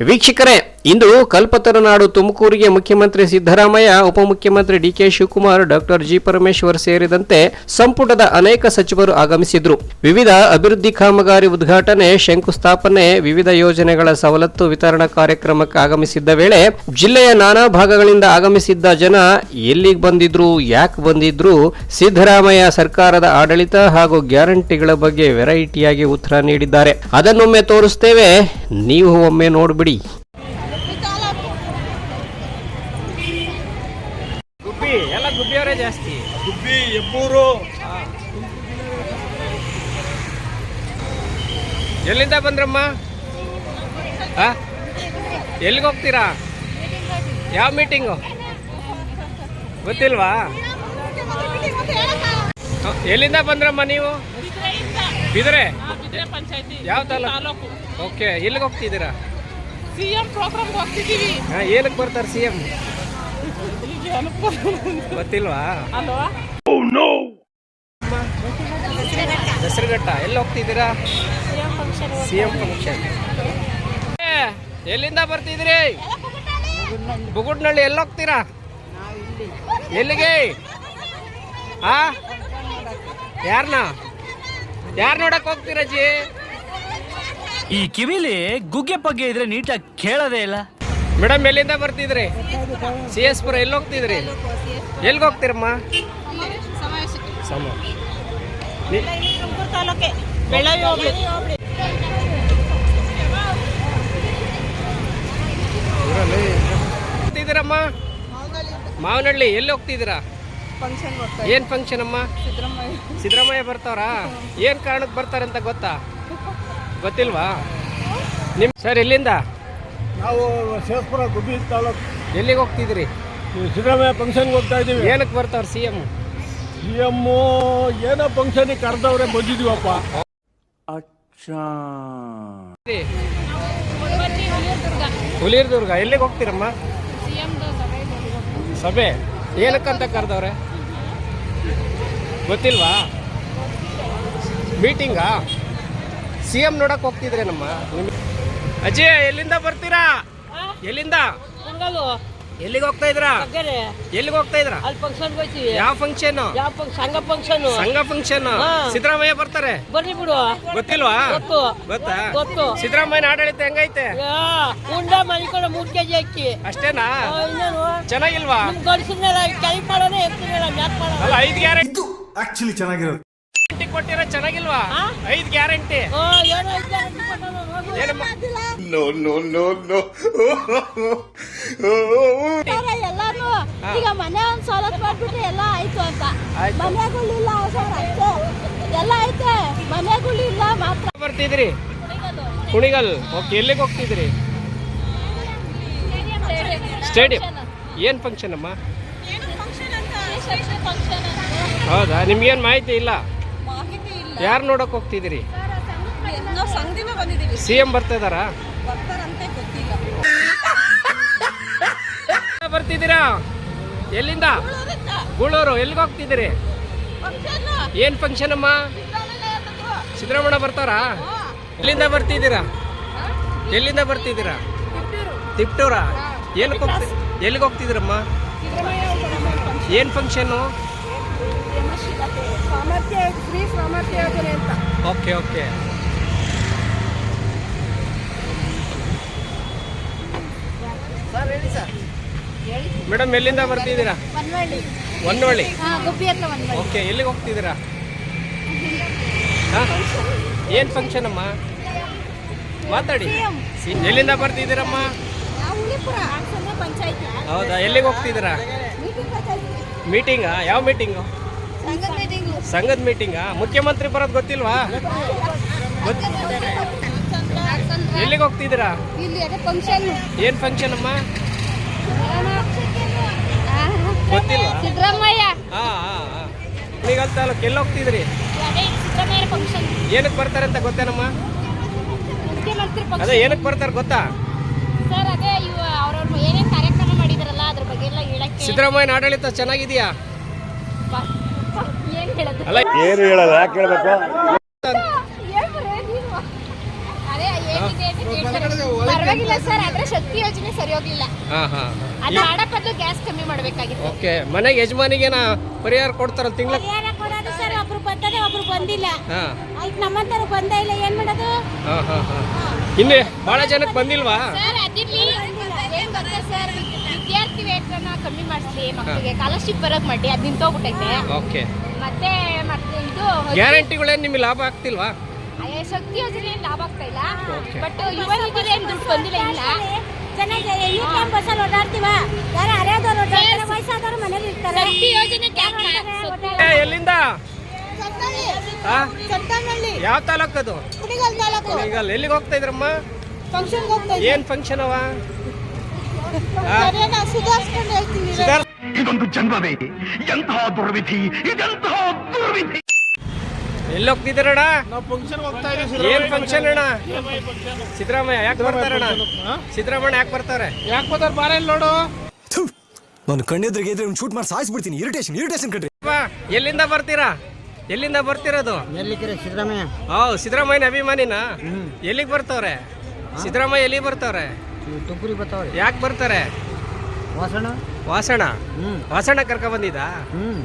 ವೀಕ್ಷಕರೇ ಇಂದು ಕಲ್ಪತರುನಾಡು ತುಮಕೂರಿಗೆ ಮುಖ್ಯಮಂತ್ರಿ ಸಿದ್ದರಾಮಯ್ಯ, ಉಪಮುಖ್ಯಮಂತ್ರಿ DK Shivakumar, doctor G Parameshwar ಸೇರಿದಂತೆ ಸಂಪುಟದ ಅನೇಕ ಸಚಿವರು ಆಗಮಿಸಿದ್ರು. ವಿವಿಧ ಅಭಿವೃದ್ಧಿ ಕಾಮಗಾರಿ ಉದ್ಘಾಟನೆ, ಶಂಕುಸ್ಥಾಪನೆ, ವಿವಿಧ ಯೋಜನೆಗಳ ಸವಲತ್ತು ವಿತರಣಾ ಕಾರ್ಯಕ್ರಮಕ್ಕೆ ಆಗಮಿಸಿದ್ದ ವೇಳೆ ಜಿಲ್ಲೆಯ ನಾನಾ ಭಾಗಗಳಿಂದ ಆಗಮಿಸಿದ್ದ ಜನ ಎಲ್ಲಿಗೆ ಬಂದಿದ್ರು, ಯಾಕೆ ಬಂದಿದ್ರು, ಸಿದ್ದರಾಮಯ್ಯ ಸರ್ಕಾರದ ಆಡಳಿತ ಹಾಗೂ ಗ್ಯಾರಂಟಿಗಳ ಬಗ್ಗೆ ವೆರೈಟಿಯಾಗಿ ಉತ್ತರ ನೀಡಿದ್ದಾರೆ. ಅದನ್ನೊಮ್ಮೆ ತೋರಿಸ್ತೇವೆ, ನೀವು ಒಮ್ಮೆ ನೋಡ್ಬಿಡಿ ಗುಬ್ಬಿ ಎಲ್ಲ ಗುಬ್ಬಿಯವರೇ ಜಾಸ್ತಿ ಗುಬ್ಬಿ ಹೆಬ್ಬೂರು ಎಲ್ಲಿಂದ ಬಂದ್ರಮ್ಮ? ಎಲ್ಲಿಗೆ ಹೋಗ್ತೀರಾ? ಯಾವ ಮೀಟಿಂಗು ಗೊತ್ತಿಲ್ವಾ? ಎಲ್ಲಿಂದ ಬಂದ್ರಮ್ಮ ನೀವು? ಬಿದ್ರೆ? ಯಾವ ತಾಲೂಕು? ಓಕೆ ಎಲ್ಲಿಗೆ ಹೋಗ್ತಿದ್ದೀರಾ? CM program ಹೋಗ್ತಿದ್ದೀವಿ. ಹಾ, ಏನಕ್ಕೆ ಬರ್ತಾರೆ ಸಿ ಎಂ? ಗೊತ್ತಿಲ್ವಾ? ಅಲ್ವಾ? ಎಲ್ಲಿ ಹೋಗ್ತಿದ್ದೀರಾ? C M function. ಎಲ್ಲಿಂದ ಬರ್ತಿದ್ರಿ ಬುಗುಡ್ನಳ್ಳಿ ಎಲ್ಲಿ ಹೋಗ್ತೀರಾ? ಎಲ್ಲಿಗೆ? ಆ? ಯಾರನ್ನ ಯಾರು ನೋಡಕ್ ಹೋಗ್ತೀರಾ ಜಿ ಈ ಕಿವಿಲಿ ಗುಗ್ಗೆ ಪಗ್ಗೆ ಇದ್ರೆ ನೀಟಾಗಿ ಕೇಳೋದೇ ಇಲ್ಲ. ಮೇಡಮ್ ಎಲ್ಲಿಂದ ಬರ್ತಿದ್ರಿ? ಸಿ ಎಸ್ ಪುರ ಎಲ್ಲಿ ಹೋಗ್ತಿದ್ರಿ? ಎಲ್ಲಿಗೆ ಹೋಗ್ತೀರಮ್ಮ? ಸಮ ತಾಲೂಕೆ ಹೋಗ್ಲಿ ಹೋಗ್ತಿದ್ದೀರಮ್ಮ? ಮಾವನಹಳ್ಳಿ. ಎಲ್ಲಿ ಹೋಗ್ತಿದ್ದೀರಾ? ಏನ್ ಫಂಕ್ಷನ್ ಅಮ್ಮ? ಸಿದ್ದರಾಮಯ್ಯ. ಬರ್ತಾರಾ ಏನ್ ಕಾರಣಕ್ಕೆ ಅಂತ ಗೊತ್ತಾ? ಗೊತ್ತಿಲ್ವಾ? ನಿಮ್ ಸರ್ ಎಲ್ಲಿಂದ? ನಾವು ಶೇಸ್ಪುರ ಗುಬ್ಬಿ ತಾಲೂಕು. ಎಲ್ಲಿಗೆ ಹೋಗ್ತಿದ್ರಿ ಸಿದ್ದರಾಮಯ್ಯ ಫಂಕ್ಷನ್ಗೆ ಹೋಗ್ತಾ ಇದೀವಿ ಏನಕ್ಕೆ ಬರ್ತಾವ್ರ ಸಿ ಎಂ? ಸಿ ಎಮ್ಮು ಏನೋ ಫಂಕ್ಷನಿಗೆ ಕರೆದವ್ರೆ ಬಂದಿದ್ದೀವಪ್ಪ ಹುಲಿರ್ದುರ್ಗ ಎಲ್ಲಿಗೆ ಹೋಗ್ತೀರಮ್ಮ? ಸಭೆ. ಏನಕ್ಕಂತ ಕರೆದವ್ರೆ? ಗೊತ್ತಿಲ್ವಾ? ಮೀಟಿಂಗಾ? ಸಿ ಎಂ ನೋಡಕ್ ಹೋಗ್ತಿದ್ರೆ ನಮ್ಮ ಅಜ್ಜಿ ಎಲ್ಲಿಂದ ಬರ್ತೀರಾ? ಎಲ್ಲಿಂದ? ಎಲ್ಲಿಗೆ ಹೋಗ್ತಾ ಇದ್ರಾ ಎಲ್ಲಿಗೆ ಹೋಗ್ತಾ ಇದ್ರ ಅಲ್ಲಿ ಫಂಕ್ಷನ್ ಹೋಗ್ತೀವಿ ಯಾವ ಫಂಕ್ಷನ್ ಯಾವ ಫಂಕ್ಷನ್ ಸಂಘ ಫಂಕ್ಷನ್ ಸಂಘ ಫಂಕ್ಷನ್. ಸಿದ್ದರಾಮಯ್ಯ ಬರ್ತಾರೆ. ಬರ್ಲಿ ಬಿಡು. ಗೊತ್ತಿಲ್ವಾ? ಗೊತ್ತು. ಗೊತ್ತಾ? ಗೊತ್ತು. ಸಿದ್ದರಾಮಯ್ಯ ಆಡಳಿತ ಹೆಂಗೈತೆ? ಉಂಡ ಮನಿಕೊಂಡು ಮೂರ್ ಕೆಜಿ ಅಕ್ಕಿ. ಅಷ್ಟೇನಾ? ಚೆನ್ನಾಗಿಲ್ವಾ? ನಿಮ್ ಕೈ ಮಾಡೋದೇ ಎತ್ತಿನೆಲ್ಲ ಮ್ಯಾಕ್ ಮಾಡೋದು? ಅಲ್ಲ ಐದ್ ಗ್ಯಾರಂಟಿ ಆಕ್ಚುಲಿ ಚೆನ್ನಾಗಿರೋದು. ಕೊಟ್ಟಿರೋ ಚೆನ್ನಾಗಿಲ್ವಾ? ಐದ್ ಗ್ಯಾರಂಟಿ. ಓ ಏನೋ ಐತೆ ಅಂತ ನೋ ನೋ ನೋ ಎಲ್ಲಾನು ಈಗ ಮನೆ ಒಂದ್ ಸವಲತ್ತು ಮಾಡ್ಬಿಟ್ರೆ ಎಲ್ಲ ಆಯ್ತು ಅಂತ. ಮನೆಗಳಿಲ್ಲ ಸರ್ ಅಷ್ಟೇ ಎಲ್ಲ ಐತೆ. ಮನೆಗಳಿಲ್ಲ ಮಾತ್ರ. ಬರ್ತಿದ್ರಿ? ಕುಣಿಗಲ್. ಓಕೆ ಎಲ್ಲಿಗೆ ಹೋಗ್ತಿದ್ರಿ? ಸ್ಟೇಡಿಯಂ ಏನು ಫಂಕ್ಷನ್ ಅಮ್ಮ? ಹೌದಾ? ನಿಮ್ಗೇನ್ ಮಾಹಿತಿ ಇಲ್ಲ? ಯಾರು ನೋಡಕ್ ಹೋಗ್ತಿದ್ದೀರಿ? ನಾವು ಸಂಘದಿಂದ ಬಂದಿದ್ದೀವಿ ಸಿ ಎಂ ಬರ್ತಾ ಇದಾರಾ ಬರ್ತಾರಂತೆ ಗೊತ್ತಿಲ್ಲ ಬರ್ತಿದ್ದೀರಾ ಎಲ್ಲಿಂದ ಗೂಳೂರು ಎಲ್ಲಿಗೆ ಹೋಗ್ತಿದ್ದೀರಿ ಏನ್ ಫಂಕ್ಷನ್ ಅಮ್ಮ ಸಿದ್ದರಾಮಣ್ಣ ಬರ್ತಾರಾ ಎಲ್ಲಿಂದ ಬರ್ತಿದ್ದೀರಾ ಎಲ್ಲಿಂದ ಬರ್ತಿದ್ದೀರಾ ತಿಪ್ಟೂರ ಏನಕ್ಕೆ ಹೋಗ್ತಿ ಎಲ್ಲಿಗೆ ಹೋಗ್ತಿದ್ದೀರಮ್ಮ ಏನ್ ಫಂಕ್ಷನ್ನು ಓಕೆ ಓಕೆ ಮೇಡಮ್ ಎಲ್ಲಿಂದ ಬರ್ತಿದ್ದೀರಾ? ಮನ್ವಳ್ಳಿ ಹೊನ್ನೋಳಿ? ಹಾ ಗುಬ್ಬಿ ಹತ್ರ ಓಕೆ ಎಲ್ಲಿಗೆ ಹೋಗ್ತಿದ್ದೀರಾ? ಹಾ? ಏನ್ ಫಂಕ್ಷನ್ ಅಮ್ಮ? ಮಾತಾಡಿ. ಎಲ್ಲಿಂದ ಬರ್ತಿದ್ದೀರಮ್ಮ? ಹೌದಾ ಎಲ್ಲಿಗೆ ಹೋಗ್ತಿದ್ದೀರಾ? ಮೀಟಿಂಗ್ ಯಾವ ಮೀಟಿಂಗು ಸಂಘದ ಮೀಟಿಂಗು ಮುಖ್ಯಮಂತ್ರಿ ಬರೋದು ಗೊತ್ತಿಲ್ವಾ? ಗೊತ್- ಎಲ್ಲಿಗೆ ಹೋಗ್ತಿದ್ದೀರಾ? ಏನ್ ಫಂಕ್ಷನ್ ಅಮ್ಮ? ಗೊತ್ತಿಲ್ವಾ ಸಿದ್ದರಾಮಯ್ಯ. ಹಾ ಹಾ ಕುಣಿಗಲ್ ತಾಲೂಕು ಎಲ್ಲಿ ಹೋಗ್ತಿದ್ರಿ? ಅದೇ ಸಿದ್ದರಾಮಯ್ಯ ಫಂಕ್ಷನ್ ಏನಕ್ಕೆ ಬರ್ತಾರೆ ಅಂತ ಗೊತ್ತೇನಮ್ಮ? ಮುಖ್ಯಮಂತ್ರಿ ಅದೇ ಏನಕ್ಕೆ ಬರ್ತಾರೆ ಗೊತ್ತಾ? ಸರ್ ಅದೇ ಇವ ಅವ್ರವ್ರು ಏನೇನ್ ಕಾರ್ಯಕ್ರಮ ಮಾಡಿದಾರಲ್ಲ ಅದ್ರ ಬಗ್ಗೆ ಎಲ್ಲ ಹೇಳಕ್ಕೆ ಸಿದ್ದರಾಮಯ್ಯನ ಆಡಳಿತ ಚೆನ್ನಾಗಿದೆಯಾ? ಏನು ಹೇಳಲ್ಲ ಯಾಕೆ ಹೇಳ್ಬೇಕು ಏನ್ ಬರೇ ನೀವು? ಅದೇ ಏನಿದೆ ಅಂತ ಹೇಳ್ತಾರೆ. ಪರವಾಗಿಲ್ಲ ಸರ್ ಆದ್ರೆ ಶಕ್ತಿ ಯೋಜನೆ ಸರಿ ಹೋಗ್ಲಿಲ್ಲ. ಹಾ ಹಾ ಅದು ಮಾಡಕ್ ಬದಲು ಗ್ಯಾಸ್ ಕಮ್ಮಿ ಮಾಡ್ಬೇಕಾಗಿತ್ತು. ಓಕೆ ಮನೆಗೆ ಯಜಮಾನಿಗೇನ ಪರಿಹಾರ ಕೊಡ್ತಾರ ತಿಂಗಳ ಪರಿಹಾರ ಕೊಡೋದು ಸರ್ ಒಬ್ರು ಬರ್ತಾರೆ ಒಬ್ರು ಬಂದಿಲ್ಲ. ಹಾ. ಈಗ ನಮ್ಮಂತರ ಬಂದೇ ಇಲ್ಲ ಏನ್ ಮಾಡೋದು? ಹಾ ಹಾ ಹಾ. ಇನ್ನೇ ಬಹಳ ಜನಕ್ಕೆ ಬಂದಿಲ್ವಾ? ಸರ್ ಅದಿರ್ಲಿ. ಏನ್ ಗೊತ್ತಾ ಸರ್ ವಿದ್ಯಾರ್ಥಿ ವೇತನ ಕಮ್ಮಿ ಮಾಡಿಸ್ಲಿ ಮಕ್ಕಳಿಗೆ ಸ್ಕಾಲರ್ಶಿಪ್ ಬರೋಕ್ ಮಾಡಿ ಅದ್ ನಿಂತೋಗ್ಬಿಟ್ಟೈತೆ ಓಕೆ. ಮತ್ತೆ ಮತ್ತೆ ಇದು ಗ್ಯಾರಂಟಿಗಳೇನು ನಿಮಗೆ ಲಾಭ ಆಗ್ತಿಲ್ವಾ? ಶಕ್ತಿ ಯೋಜನೆ ಏನ್ ಲಾಭ ಆಗ್ತಾ ಇಲ್ಲ? ಬಟ್ ಯುವ ಏನು ದುಡ್ಡು ಬಂದಿಲ್ಲ ಇಲ್ಲ? ಚೆನ್ನಾಗಿ ಯು ಓಡಾಡ್ತೀವ? ಯಾರು ಹರಿಯಾದವ್ರು ಓಡಾಡ್ತಾರೆ? ವಯಸ್ಸಾದವ್ರು ಮನೇಲಿ ಇರ್ತಾರೆ. ಶಕ್ತಿ ಯೋಜನೆ ಕ್ಯಾಕ್ ಏ, ಎಲ್ಲಿಂದ? ಯಾವ ತಾಲೂಕು ಅದು? ತಾಲೂಕು. ಎಲ್ಲಿಗೆ ಹೋಗ್ತಾ ಇದ್ರಮ್ಮ? ಫಂಕ್ಷನ್ಗೆ ಹೋಗ್ತಾ ಏನ್ ಫಂಕ್ಷನ್ ಅವ? ಸುಧಾರಿಸ್ಕೊಂಡು ಹೇಳ್ತೀನಿ ಇದೊಂದು ಜನ್ಮವೇ. ಎಂತಹ ದುರ್ವಿಧಿ ಇದೆಂತಹ ದುರ್ವಿಧಿ. ಎಲ್ಲಿ ಹೋಗ್ತಿದ್ದೀರಣ್ಣ ನಾವು ಫಂಕ್ಷನ್ ಹೋಗ್ತಾ ಇದೀವಿ ಏನ್ ಫಂಕ್ಷನ್ ಅಣ್ಣ? ಸಿದ್ದರಾಮಯ್ಯ ಯಾಕೆ ಬರ್ತಾರಣ್ಣ ಸಿದ್ದರಾಮಯ್ಯ ಯಾಕೆ ಬರ್ತಾರೆ? ಯಾಕೆ ಬರ್ತಾರೆ? ಬಾರ ಇಲ್ಲಿ ನೋಡು. ನಾನು ಕಣ್ಣೆದ್ರಿಗೆ ಇದ್ರೆ ಒಂದು ಶೂಟ್ ಮಾಡಿ ಸಾಯಿಸ್ಬಿಡ್ತೀನಿ. ಇರಿಟೇಷನ್ ಇರಿಟೇಷನ್ ಕಟ್ರಿ ಅಪ್ಪ, ಎಲ್ಲಿಂದ ಬರ್ತೀರಾ? ಎಲ್ಲಿಂದ ಬರ್ತಿರೋದು? ಸಿದ್ದರಾಮಯ್ಯ. ಹೌದು ಸಿದ್ದರಾಮಯ್ಯನ ಅಭಿಮಾನಿನ? ಎಲ್ಲಿಗೆ ಬರ್ತಾವ್ರೆ? ಸಿದ್ದರಾಮಯ್ಯ ಎಲ್ಲಿಗೆ ಬರ್ತಾವ್ರೆ? ತುಪ್ಪರಿ ಬರ್ತಾವ್ರೆ. ಯಾಕೆ ಬರ್ತಾರೆ? ವಾಸಣ ವಾಸಣ ಹ್ಮ್. ವಾಸಣ ಕರ್ಕ ಬಂದಿದ್ದ? ಹ್ಮ್.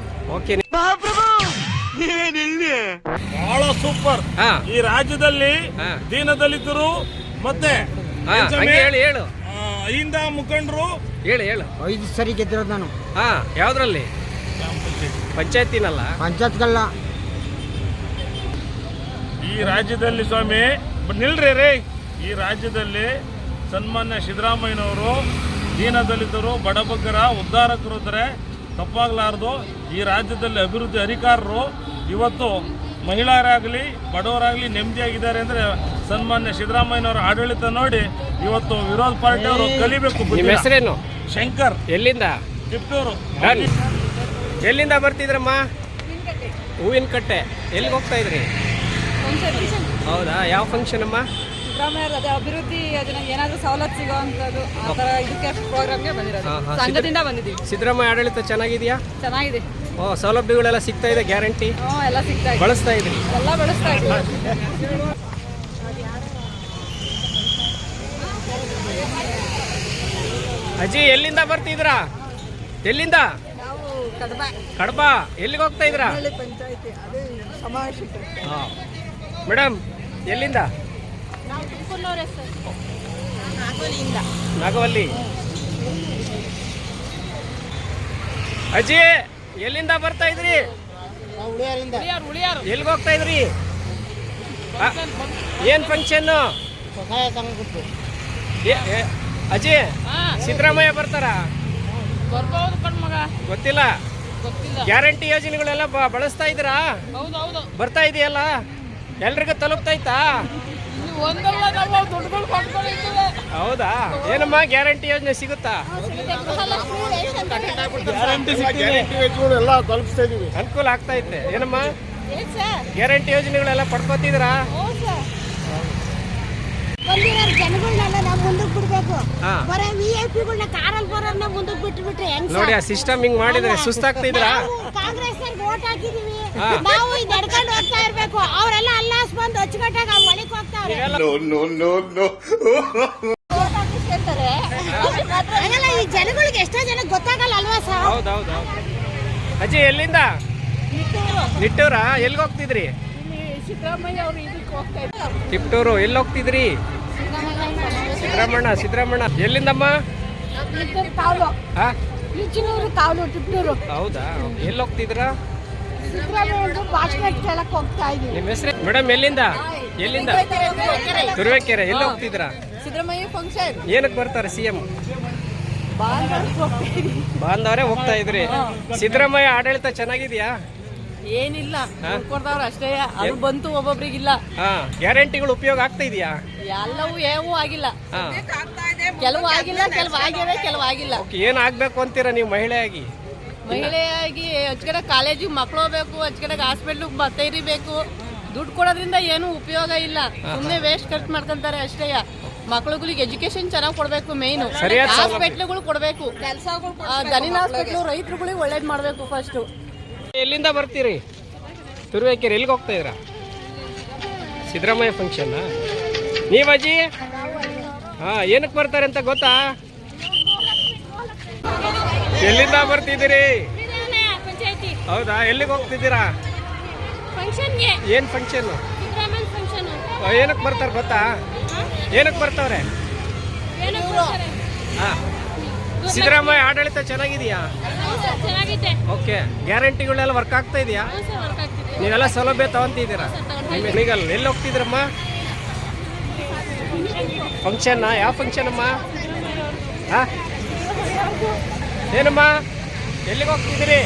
ಬಹಳ ಸೂಪರ್. ಹಾ. ಈ ರಾಜ್ಯದಲ್ಲಿ ಹಾ. ದೀನದಲಿತರು ಮತ್ತೆ ಹಾ ಹಂಗೆ ಹೇಳು ಅಹಿಂದ ಮುಖಂಡರು ಹೇಳು ಹೇಳು. ಐದು ಸರಿ ಗೆದ್ದಿರೋದು ನಾನು. ಹಾ ಯಾವ್ದ್ರಲ್ಲಿ? ಪಂಚಾಯತಿನಲ್ಲ? ಪಂಚಾಯತ್ಗಲ್ಲ ಈ ರಾಜ್ಯದಲ್ಲಿ ಸ್ವಾಮಿ ಬ- ನಿಲ್ರಿ ರೇ. ಈ ರಾಜ್ಯದಲ್ಲಿ ಸನ್ಮಾನ್ಯ ಸಿದ್ದರಾಮಯ್ಯನವರು ದೀನದಲಿತರು ಬಡಬಗ್ಗರ ಉದ್ಧಾರಕರು ಇದ್ರೆ ತಪ್ಪಾಗಲಾರ್ದು. ಈ ರಾಜ್ಯದಲ್ಲಿ ಅಭಿವೃದ್ಧಿ ಅಧಿಕಾರರು ಇವತ್ತು ಮಹಿಳೆಯರಾಗಲಿ ಬಡವರಾಗಲಿ ನೆಮ್ಮದಿಯಾಗಿದ್ದಾರೆ ಅಂದರೆ ಸನ್ಮಾನ್ಯ ಸಿದ್ದರಾಮಯ್ಯನವರ ಆಡಳಿತ ನೋಡಿ ಇವತ್ತು ವಿರೋಧ ಪಾರ್ಟಿಯವರು ಕಲಿಬೇಕು. ಹೆಸರೇನು? ಶಂಕರ್. ಎಲ್ಲಿಂದ? ಚಿಪ್ಟೂರು ಎಲ್ಲಿಂದ ಬರ್ತಿದ್ರಮ್ಮ? ಹೂವಿನ ಕಟ್ಟೆ. ಎಲ್ಲಿಗೆ ಹೋಗ್ತಾ ಇದ್ರಿ? ಹೌದಾ? ಯಾವ ಫಂಕ್ಷನ್ ಅಮ್ಮ? ಸಿದ್ದರಾಮಯ್ಯ ಅದೇ ಅಭಿವೃದ್ಧಿ ಏನಾದ್ರೂ ಸವಲತ್ತು ಸಿಗೋವಂಥದ್ದು ಆ ಥರ ಇದಕ್ಕೆ ಪ್ರೋಗ್ರಾಮ್ಗೆ ಬಂದಿರೋದು. ಸಂಘದಿಂದ ಬಂದಿದ್ದೀವಿ. ಸಿದ್ದರಾಮಯ್ಯ ಆಡಳಿತ ಚೆನ್ನಾಗಿದೆಯಾ? ಚೆನ್ನಾಗಿದೆ. ಓ ಸೌಲಭ್ಯಗಳೆಲ್ಲ ಸಿಗ್ತಾ ಇದೆ ಗ್ಯಾರಂಟಿ? ಎಲ್ಲ ಸಿಗ್ತಾ ಇದೆ. ಬಳಸ್ತಾ ಇದ್ರಿ ಎಲ್ಲ ಬಳಸ್ತಾ ಇದ್ದೀವಿ. ಅಜ್ಜಿ ಎಲ್ಲಿಂದ ಬರ್ತಿದ್ರಾ ಎಲ್ಲಿಂದ? ಕಡಬ. ಕಡಬ. ಎಲ್ಲಿಗೆ ಹೋಗ್ತಾ ಇದ್ರಾ ಪಂಚಾಯತಿ ಅದೇ ಸಮಾವೇಶಕ್ಕೆ. ಮೇಡಮ್ ಎಲ್ಲಿಂದ? ನಾವು ತುಮಕೂರ್ನವ್ರೆ ಸರ್. ನಾಗವಲ್ಲಿ. ಅಜ್ಜಿ ಎಲ್ಲಿಂದ ಬರ್ತಾ ಇದ್ರಿ? ಎಲ್ಲಿ ಉಳಿಯಾರು ಎಲ್ಲಿಗೆ ಹೋಗ್ತಾ ಇದ್ರಿ? ಏನ್ ಫಂಕ್ಷನ್ ಅಜ್ಜಿ ಸಿದ್ದರಾಮಯ್ಯ ಬರ್ತಾರ? ಗೊತ್ತಿಲ್ಲ. ಗೊತ್ತಿಲ್ಲ. ಗ್ಯಾರಂಟಿ ಯೋಜನೆಗಳೆಲ್ಲ ಬ- ಬಳಸ್ತಾ ಇದ್ದೀರಾ? ಹೌದು ಬರ್ತಾ ಇದೆಯಲ್ಲ? ಎಲ್ರಿಗೂ ತಲುಪ್ತೈತಾ ಹೌದಾ? ಏನಮ್ಮ ಗ್ಯಾರಂಟಿ ಯೋಜನೆ ಸಿಗುತ್ತಾ? ಗ್ಯಾರಂಟಿ ಎಲ್ಲ ತಲುಪಿಸ್ತಾ ಇದೀವಿ. ಅನುಕೂಲ ಆಗ್ತಾ ಇತ್ತೆ ಏನಮ್ಮ? ಗ್ಯಾರಂಟಿ ಯೋಜನೆಗಳೆಲ್ಲ ಪಡ್ಕೋತಿದ್ದೀರಾ? ಬಂದಿರೋ ಜನಗಳನ್ನೆಲ್ಲ ನಾವು ಮುಂದಕ್ಕೆ ಬಿಡಬೇಕು. ಬರೀ ವಿ ಐ ಪಿಗಳನ್ನ ಕಾರಲ್ಲಿ ಬರೋರ್ನ ಮುಂದಕ್ಕೆ ಬಿಟ್ಟು ಬಿಟ್ರೆ ಹೆಂಗ್ ನೋಡಿ ಆ ಸಿಸ್ಟಮ್ ಹಿಂಗ್ ಮಾಡಿದ್ರೆ ಸುಸ್ತಾಗ್ತಿದ್ರಾ? ಕಾಂಗ್ರೆಸ್ ವೋಟ್ ಹಾಕಿದೀವಿ. ನಾವು ಇದು ನಡ್ಕೊಂಡು ಹೋಗ್ತಾ ಇರ್ಬೇಕು. ಅವರೆಲ್ಲ ಅಲ್ಲಾಸ್ ಬಂದು ಅಚ್ಚುಕಟ್ಟಾಗಿ ಅವ್ರು ಒಳಗೆ ಹೋಗ್ತಾವ್ರೆ. ಹಂಗಲ್ಲ ಈ ಜನಗಳಿಗೆ ಎಷ್ಟೋ ಜನಕ್ಕೆ ಗೊತ್ತಾಗಲ್ಲ ಅಲ್ವಾ ಸರ್? ಹೌದೌದು ಅಜ್ಜಿ ಎಲ್ಲಿಂದ? ನಿಟ್ಟೂರ. ಎಲ್ಲಿಗೆ ಹೋಗ್ತಿದ್ರಿ? ಸಿದ್ದರಾಮಯ್ಯ ಅವರು ಇದಕ್ಕೆ ಹೋಗ್ತಾ ಇದ್ದಾರೆ. ತಿಪ್ಟೂರು. ಎಲ್ಲಿ ಹೋಗ್ತಿದ್ರಿ ಸಿದ್ದರಾಮಣ್ಣ ಸಿದ್ದರಾಮಣ್ಣ ಎಲ್ಲಿಂದಮ್ಮ? ಹೌದಾ? ಎಲ್ಲಿ ಹೋಗ್ತಿದ್ರ ನಿಮ್ಮ ಹೆಸರು? ಮೇಡಮ್ ಎಲ್ಲಿಂದ? ಎಲ್ಲಿಂದ? ತುರುವೇಕೆರೆ ಎಲ್ಲಿ ಹೋಗ್ತಿದ್ರ ಸಿದ್ದರಾಮಯ್ಯ ಫಂಕ್ಷನ್ ಏನಕ್ಕೆ ಬರ್ತಾರೆ ಸಿ ಎಂ? ಬಾಂಧವರೇ ಹೋಗ್ತಾ ಇದ್ರಿ. ಸಿದ್ದರಾಮಯ್ಯ ಆಡಳಿತ ಚೆನ್ನಾಗಿದ್ಯಾ? ಏನಿಲ್ಲ ಕೊಡ್ತಾವ್ರ ಅಷ್ಟೇ. ಅದು ಬಂತು ಒಬ್ಬೊಬ್ರಿಗಿಲ್ಲ. ಹಾ ಗ್ಯಾರಂಟಿಗಳು ಉಪಯೋಗ ಆಗ್ತಾ ಇದೆಯಾ? ಎಲ್ಲವೂ ಏನೂ ಆಗಿಲ್ಲ. ಕೆಲವು ಆಗಿಲ್ಲ ಕೆಲವು ಆಗಿವೆ ಕೆಲವು ಆಗಿಲ್ಲ. ಓಕೆ ಏನ್ ಆಗ್ಬೇಕು ಅಂತೀರಾ ನೀವು ಮಹಿಳೆಯಾಗಿ? ಮಹಿಳೆಯಾಗಿ ಹಚ್ಕಡೆ ಕಾಲೇಜಿಗೆ ಮಕ್ಳು ಹೋಗ್ಬೇಕು ಹಚ್ಕಡೆ ಹಾಸ್ಪಿಟ್ಲಿಗೆ ಬತ್ತೈರಿ ಬೇಕು ದುಡ್ಡು ಕೊಡೋದ್ರಿಂದ ಏನು ಉಪಯೋಗ ಇಲ್ಲ. ಸುಮ್ಮನೆ ವೇಸ್ಟ್ ಖರ್ಚು ಮಾಡ್ಕೊಂತಾರೆ ಅಷ್ಟೇ. ಮಕ್ಳುಗಳಿಗೆ ಎಜುಕೇಶನ್ ಚೆನ್ನಾಗಿ ಕೊಡ್ಬೇಕು ಮೇನ್. ಹಾಸ್ಪಿಟ್ಲ್ಗಳು ಕೊಡ್ಬೇಕು. ದನಿನ ಹಾಸ್ಪಿಟ್ಲು ರೈತರುಗಳಿಗೆ ಒಳ್ಳೇದ್ ಮಾಡ್ಬೇಕು ಫಸ್ಟ್ ಎಲ್ಲಿಂದ ಬರ್ತೀರಿ? ತುರುವೇಕೆರೆ ಎಲ್ಲಿಗೆ ಹೋಗ್ತಾ ಇದ್ದೀರಾ? ಸಿದ್ದರಾಮಯ್ಯ ಫಂಕ್ಷನ್ ನೀವು ಅಜ್ಜಿ? ಹಾ ಏನಕ್ಕೆ ಬರ್ತಾರೆ ಅಂತ ಗೊತ್ತಾ? ಎಲ್ಲಿಂದ ಬರ್ತಿದ್ದೀರಿ? ಹೌದಾ ಎಲ್ಲಿಗೆ ಹೋಗ್ತಿದ್ದೀರಾ? ಏನು ಫಂಕ್ಷನ್ ಏನಕ್ಕೆ ಬರ್ತಾರೆ ಗೊತ್ತಾ? ಏನಕ್ಕೆ ಬರ್ತಾವ್ರೆ? ಹಾ ಸಿದ್ದರಾಮಯ್ಯ ಆಡಳಿತ ಚೆನ್ನಾಗಿದೆಯಾ? ಚೆನ್ನಾಗಿದೆ. ಓಕೆ ಗ್ಯಾರಂಟಿಗಳೆಲ್ಲ ವರ್ಕ್ ಆಗ್ತಾ ಇದೆಯಾ? ನೀವೆಲ್ಲ ಸೌಲಭ್ಯ ತಗೊಂತಿದ್ದೀರಾ? ನಿಮಗಲ್ಲ ಎಲ್ಲಿ ಹೋಗ್ತಿದ್ದೀರಮ್ಮ ಫಂಕ್ಷನ್ ಯಾವ ಫಂಕ್ಷನ್ ಅಮ್ಮ? ಹಾ ಏನಮ್ಮ? ಎಲ್ಲಿಗೆ ಹೋಗ್ತಿದ್ದೀರಿ?